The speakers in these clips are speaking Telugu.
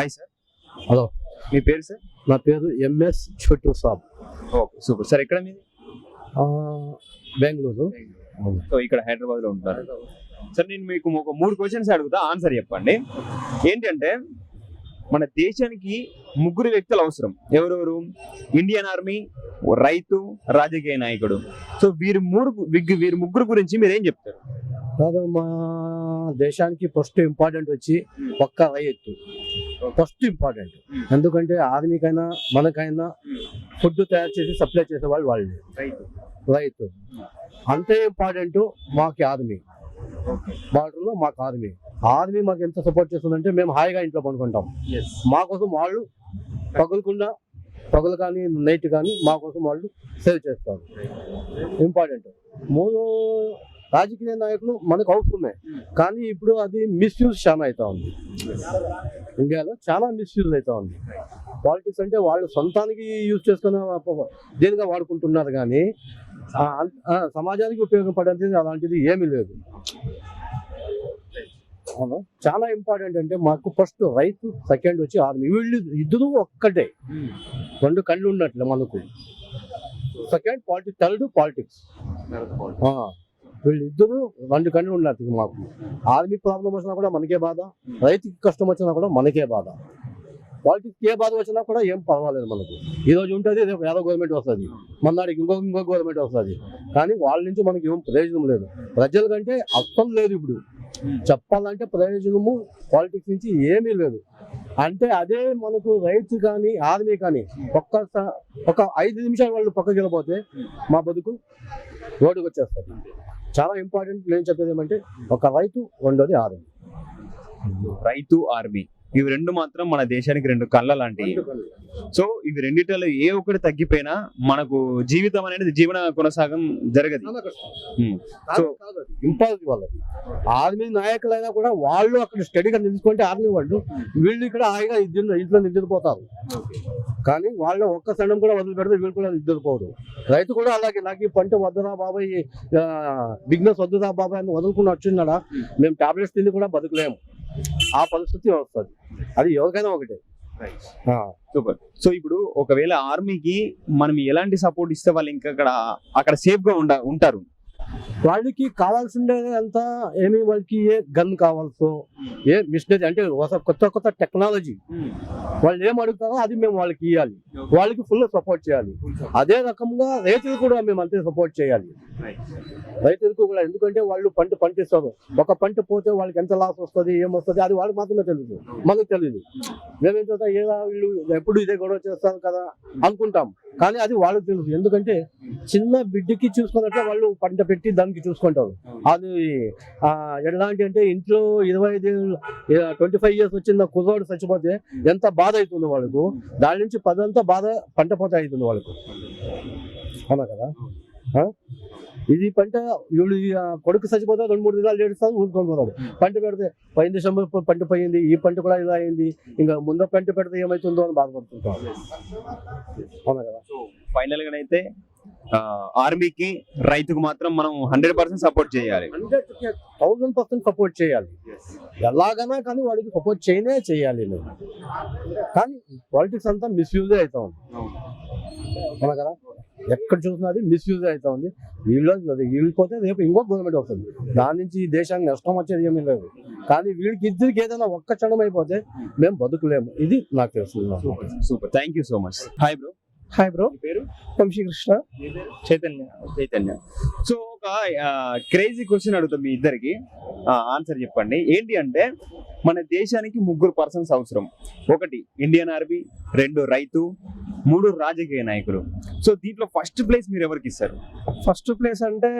హాయ్ సార్ హలో మీ పేరు సార్ నా పేరు MS Chotu Saab okay super sir ఎక్కడ మీది? బెంగళూరు. సో ఇక్కడ హైదరాబాద్లో ఉంటారు. సార్ నేను మీకు ఒక మూడు క్వశ్చన్స్ అడుగుతా. ఆన్సర్ చెప్పండి. ఏంటంటే మన దేశానికి ముగ్గురు వ్యక్తులు అవసరం. ఎవరెవరు? ఇండియన్ ఆర్మీ రైతు రాజకీయ నాయకుడు. సో వీరి మూడు వీరి- వీరి ముగ్గురు గురించి మీరు ఏం చెప్తారు? కాదు మా దేశానికి ఫస్ట్ ఇంపార్టెంట్ వచ్చి ఒక్క రైతు. First important. ఎందుకంటే ఆర్మీకైనా మనకైనా ఫుడ్ తయారు చేసి సప్లై చేసే వాళ్ళు రైతు అంతే ఇంపార్టెంట్ మాకు ఆర్మీ. బార్డర్లో మాకు ఆర్మీ. ఆర్మీ మాకు ఎంత సపోర్ట్ చేస్తుందంటే మేము హాయిగా ఇంట్లో పడుకుంటాం. మా కోసం వాళ్ళు పగులకుండా పగులు కానీ నైట్ కానీ మా కోసం వాళ్ళు సేవ్ చేస్తారు. ఇంపార్టెంట్. మూడు రాజకీయ నాయకులు మనకు అవసరమే. కానీ ఇప్పుడు అది మిస్యూజ్ చాలా అవుతా ఉంది. ఇండియాలో చాలా మిస్యూజ్ అవుతా ఉంది. పాలిటిక్స్ అంటే వాళ్ళు సొంతానికి యూజ్ చేసుకున్న దేనిగా వాడుకుంటున్నారు కానీ సమాజానికి ఉపయోగపడేది అలాంటిది ఏమీ లేదు. అవును. చాలా ఇంపార్టెంట్ అంటే మాకు ఫస్ట్ రైతు సెకండ్ వచ్చి ఆర్మీ వీళ్ళు ఇద్దరు ఒక్కటే. రెండు కళ్ళు ఉన్నట్లే మనకు. సెకండ్ పాలిటిక్స్ థర్డ్ పాలిటిక్స్ వీళ్ళిద్దరూ రెండు కళ్ళు ఉన్నారు మాకు. ఆర్మీ ప్రాబ్లం వచ్చినా కూడా మనకే బాధ రైతుకి కష్టం వచ్చినా కూడా మనకే బాధ. వాళ్ళకి ఏ బాధ వచ్చినా కూడా ఏం పర్వాలేదు మనకు. ఈ రోజు ఉంటుంది రేపు ఏదో గవర్నమెంట్ వస్తుంది మన్నాడికి ఇంకో ఇంకో గవర్నమెంట్ వస్తుంది. కానీ వాళ్ళ నుంచి మనకి ఏం ప్రయోజనం లేదు. ప్రజల కంటే అర్థం లేదు ఇప్పుడు. చెప్పాలంటే ప్రయోజనము పాలిటిక్స్ నుంచి ఏమీ లేదు. అంటే అదే మనకు రైతు కానీ ఆర్మీ కానీ ఒక్క ఒక ఐదు నిమిషాలు వాళ్ళు పక్కకి వెళ్ళిపోతే మా బతుకు రోడ్డుకు వచ్చేస్తారు చాలా ఇంపార్టెంట్ నేను చెప్పేది ఏమంటే ఒక రైతు రెండోది ఆర్మీ. రైతు ఆర్మీ. ఇవి రెండు మాత్రం మన దేశానికి రెండు కళ్ళ లాంటివి సో ఇవి రెండిట్లో ఏ ఒక్కటి తగ్గిపోయినా మనకు జీవితం అనేది జీవన కొనసాగం జరగదు. సో ఇంపాసిబుల్ వాళ్ళది. ఆర్మీ నాయకులైనా కూడా వాళ్ళు అక్కడ స్టడీగా నిలుచుకుంటే ఆర్మీ వాళ్ళు వీళ్ళు ఇక్కడ హాయిగా ఇంట్లో నిద్రపోతారు. కానీ వాళ్ళ ఒక్క క్షణం కూడా వదిలిపెడితే వీళ్ళు కూడా నిద్రపోదు రైతు కూడా అలాగే నాకు ఈ పంట వద్దురా బాబాయ్ బిజినెస్ వద్దురా బాబాయ్ అని వదులుకుని వచ్చిన్నాడా మేము టాబ్లెట్స్ తిని కూడా బతకలేము. ఆ పరిస్థితి వస్తుంది. అది ఎవరికైనా ఒకటే. ఆ. సూపర్ సో ఇప్పుడు ఒకవేళ ఆర్మీకి మనం ఎలాంటి సపోర్ట్ ఇస్తే వాళ్ళు ఇంకా అక్కడ అక్కడ సేఫ్గా ఉండ ఉంటారు? వాళ్ళకి కావాల్సిందే అంతా ఏమి వాళ్ళకి ఏ గన్ కావాల్సో ఏ మిషనరీ అంటే కొత్త కొత్త టెక్నాలజీ. వాళ్ళు ఏం అడుగుతారో అది మేము వాళ్ళకి ఇవ్వాలి వాళ్ళకి ఫుల్ సపోర్ట్ చేయాలి. అదే రకంగా రైతులు కూడా మేము అంతే సపోర్ట్ చేయాలి. రైతులకు కూడా ఎందుకంటే వాళ్ళు పంట పండిస్తారు. ఒక పంట పోతే వాళ్ళకి ఎంత లాస్ వస్తుంది ఏమొస్తుంది అది వాళ్ళకి మాత్రమే తెలియదు మనకు తెలియదు మేమేం చేస్తాం ఏదా వీళ్ళు ఎప్పుడు ఇదే గొడవ చేస్తారు కదా అనుకుంటాం. కానీ అది వాళ్ళకి తెలుసు ఎందుకంటే చిన్న బిడ్డకి చూసుకున్నట్లే వాళ్ళు పంట పెట్టి దానికి చూసుకుంటారు అది ఎలాంటి అంటే ఇంట్లో ఇరవై ఐదు ట్వంటీ ఫైవ్ ఇయర్స్ వచ్చిన కుర్రోడు చచ్చిపోతే ఎంత బాధ అవుతుంది వాళ్ళకు? దాని నుంచి పదంతా బాధ పంట పోత అవుతుంది వాళ్ళకు. అవునా కదా? ఇది పంట వీళ్ళు కొడుకు చచ్చిపోతే రెండు మూడు దినాలు ఏడుస్తారు ఊరుకొని పోతాడు. పంట పెడితే పోయిన డిసెంబర్ పంట పోయింది ఈ పంట కూడా ఇలా అయింది ఇంకా ముందు పంట పెడితే ఏమవుతుందో అని బాధపడుతుంటారు అవునా కదా? ఫైనల్గా అయితే ఆర్మీకి రైతుకు మాత్రం మనం హండ్రెడ్ పర్సెంట్ సపోర్ట్ చేయాలి. థౌసండ్ పర్సెంట్ సపోర్ట్ చేయాలి. ఎలాగైనా కానీ వాడికి సపోర్ట్ చేయనే చేయాలి నేను. కానీ పాలిటిక్స్ అంతా మిస్యూజ్ అవుతా ఉంది. అవునా కదా? ఎక్కడ చూసినా అది మిస్యూజ్ అవుతా ఉంది. వీళ్ళు వీళ్ళు పోతే రేపు ఇంకో గవర్నమెంట్ వస్తుంది. దాని నుంచి ఈ దేశానికి నష్టం వచ్చేది ఏమీ లేదు. కానీ వీళ్ళకి ఇద్దరికి ఏదైనా ఒక్క క్షణం అయిపోతే మేము బతుకులేము. ఇది నాకు తెలుస్తుంది super. Thank you so much hi bro hi bro పేరు? వంశీకృష్ణ చైతన్య. చైతన్య. సో ఒక క్రేజీ క్వశ్చన్ అడుగుతా మీ ఇద్దరికి. ఆన్సర్ చెప్పండి. ఏంటి అంటే మన దేశానికి ముగ్గురు పర్సన్స్ అవసరం. ఒకటి ఇండియన్ ఆర్మీ రెండు రైతు మూడు రాజకీయ నాయకులు. సో దీంట్లో ఫస్ట్ ప్లేస్ మీరు ఎవరికి ఇస్తారు? ఫస్ట్ ప్లేస్ అంటే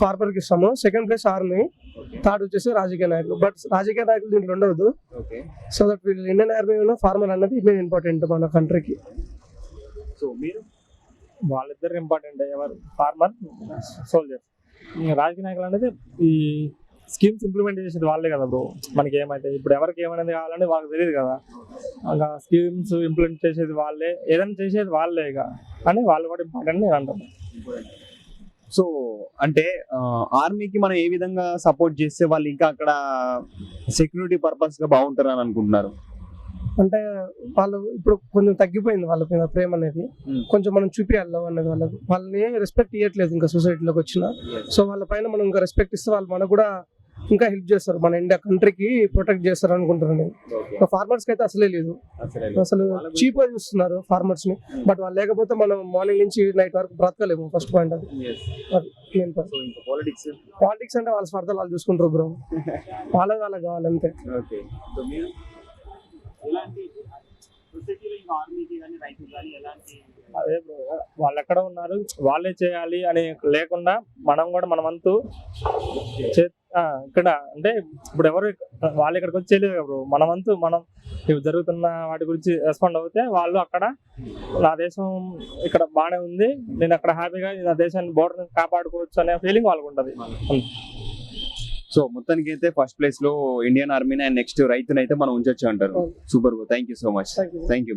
ఫార్మర్కి ఇస్తాము. సెకండ్ ప్లేస్ ఆర్మీ థర్డ్ వచ్చేసి రాజకీయ నాయకులు. బట్ రాజకీయ నాయకులు దీంట్లో ఉండవద్దు సో దట్ వీళ్ళు ఇండియన్ ఆర్మీ ఫార్మర్ అన్నది మెయిన్ ఇంపార్టెంట్ మన కంట్రీకి సో మీరు? వాళ్ళిద్దరు ఇంపార్టెంట్ ఎవరు? ఫార్మర్ సోల్జర్ రాజకీయ నాయకులు అనేది ఈ స్కీమ్స్ ఇంప్లిమెంట్ చేసేది వాళ్ళే కదా బ్రో మనకి ఏమైతే ఇప్పుడు ఎవరికి ఏమైనది కావాలని వాళ్ళకి తెలియదు కదా. ఇంకా స్కీమ్స్ ఇంప్లిమెంట్ చేసేది వాళ్ళే ఏదైనా చేసేది వాళ్ళే ఇక. అని వాళ్ళు కూడా ఇంపార్టెంట్ నేను అంటాను సో అంటే ఆర్మీకి మనం ఏ విధంగా సపోర్ట్ చేస్తే వాళ్ళు ఇంకా అక్కడ సెక్యూరిటీ పర్పస్గా బాగుంటారు అని అనుకుంటున్నారు? అంటే వాళ్ళు ఇప్పుడు కొంచెం తగ్గిపోయింది వాళ్ళ మీద ప్రేమ అనేది. కొంచెం మనం చూపించాలి లవ్ అనేది వాళ్ళకి వాళ్ళని రెస్పెక్ట్ ఇవ్వట్లేదు ఇంకా సొసైటీలోకి వచ్చిన. సో వాళ్ళ పైన మనం ఇంకా రెస్పెక్ట్ ఇస్తే వాళ్ళు మనకు కూడా ఇంకా హెల్ప్ చేస్తారు. మన ఇండియా కంట్రీకి ప్రొటెక్ట్ చేస్తారు అనుకుంటున్నాను నేను. ఇంకా ఫార్మర్స్కి అయితే అసలే లేదు. అసలు చీప్గా చూస్తున్నారు ఫార్మర్స్ని. బట్ వాళ్ళు లేకపోతే మనం మార్నింగ్ నుంచి నైట్ వరకు బ్రతకలేము ఫస్ట్ పాయింట్ అది. పాలిటిక్స్ అంటే వాళ్ళ స్వార్థాలు వాళ్ళు చూసుకుంటారు బ్రో వాళ్ళకి వాళ్ళకి కావాలి అదే బ్రో వాళ్ళు ఎక్కడ ఉన్నారు? వాళ్ళే చేయాలి అని లేకుండా మనం కూడా మనమంతు చే- ఇక్కడ అంటే ఇప్పుడు ఎవరు వాళ్ళు ఇక్కడికి వచ్చి చేయలేదు ఇప్పుడు బ్రో మనం జరుగుతున్న వాటి గురించి రెస్పాండ్ అవుతే వాళ్ళు అక్కడ నా దేశం ఇక్కడ బాగానే ఉంది. నేను అక్కడ హ్యాపీగా నా దేశాన్ని బోర్డర్ కాపాడుకోవచ్చు అనే ఫీలింగ్ వాళ్ళకు ఉంటుంది. సో మొత్తానికి అయితే ఫస్ట్ ప్లేస్లో ఇండియన్ ఆర్మీని అండ్ నెక్స్ట్ రైతుని అయితే మనం ఉంచొచ్చు అంటారు. Super thank you so much. Thank you